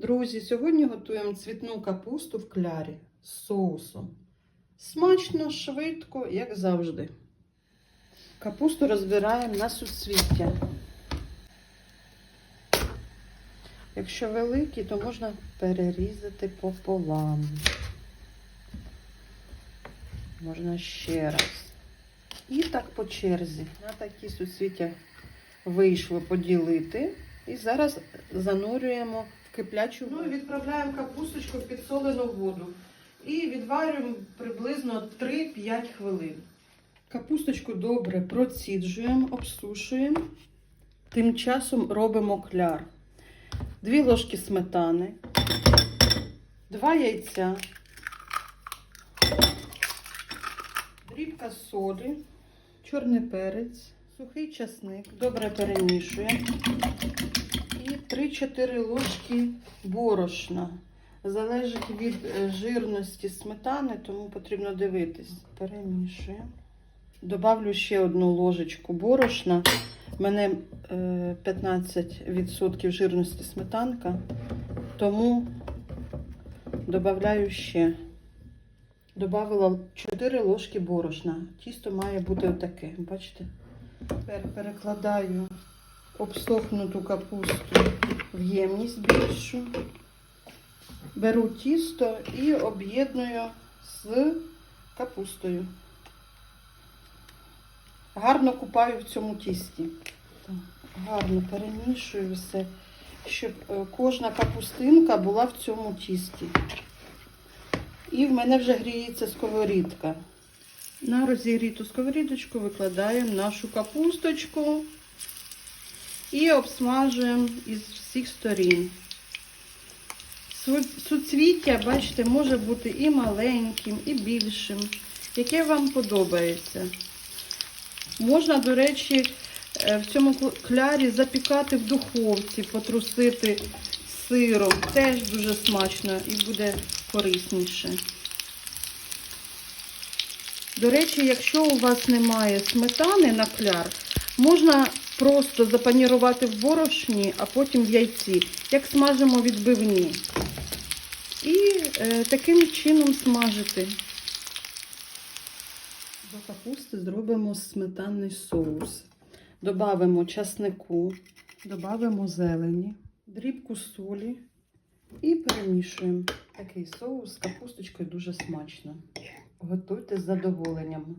Друзі, сьогодні готуємо цвітну капусту в клярі з соусом. Смачно, швидко, як завжди. Капусту розбираємо на суцвіття. Якщо великі, то можна перерізати пополам. Можна ще раз. І так по черзі. На такі суцвіття вийшло поділити. І зараз занурюємо киплячу воду. Ну відправляємо капусточку в підсолену воду. І відварюємо приблизно 3-5 хвилин. Капусточку добре проціджуємо, обсушуємо. Тим часом робимо кляр. Дві ложки сметани, два яйця, дрібка солі, чорний перець, сухий часник. Добре перемішуємо. І 3-4 ложки борошна. Залежить від е, жирності сметани, тому потрібно дивитись. Перемішуємо. Добавлю ще одну ложечку борошна. У мене е, 15% жирності сметанка, тому додаю ще. Добавила 4 ложки борошна. Тісто має бути отаке. Бачите? Тепер перекладаю обсохнуту капусту в ємність більшу. Беру тісто і об'єдную з капустою. Гарно купаю в цьому тісті. Гарно перемішую все, щоб е, кожна капустинка була в цьому тісті. І в мене вже гріється сковорідка. На розігріту сковорідочку викладаємо нашу капусточку і обсмажуємо із всіх сторін. Суцвіття, бачите, може бути і маленьким, і більшим, яке вам подобається. Можна, до речі, е, в цьому клярі запікати в духовці, потрусити сиром. Теж дуже смачно і буде корисніше. До речі, якщо у вас немає сметани на кляр, можна просто запанірувати в борошні, а потім в яйці, як смажимо відбивні. І е, таким чином смажити. До капусти зробимо сметанний соус. Добавимо часнику, додамо зелені, дрібку солі і перемішуємо. Такий соус з капусточкою дуже смачно. Готуйте з задоволенням.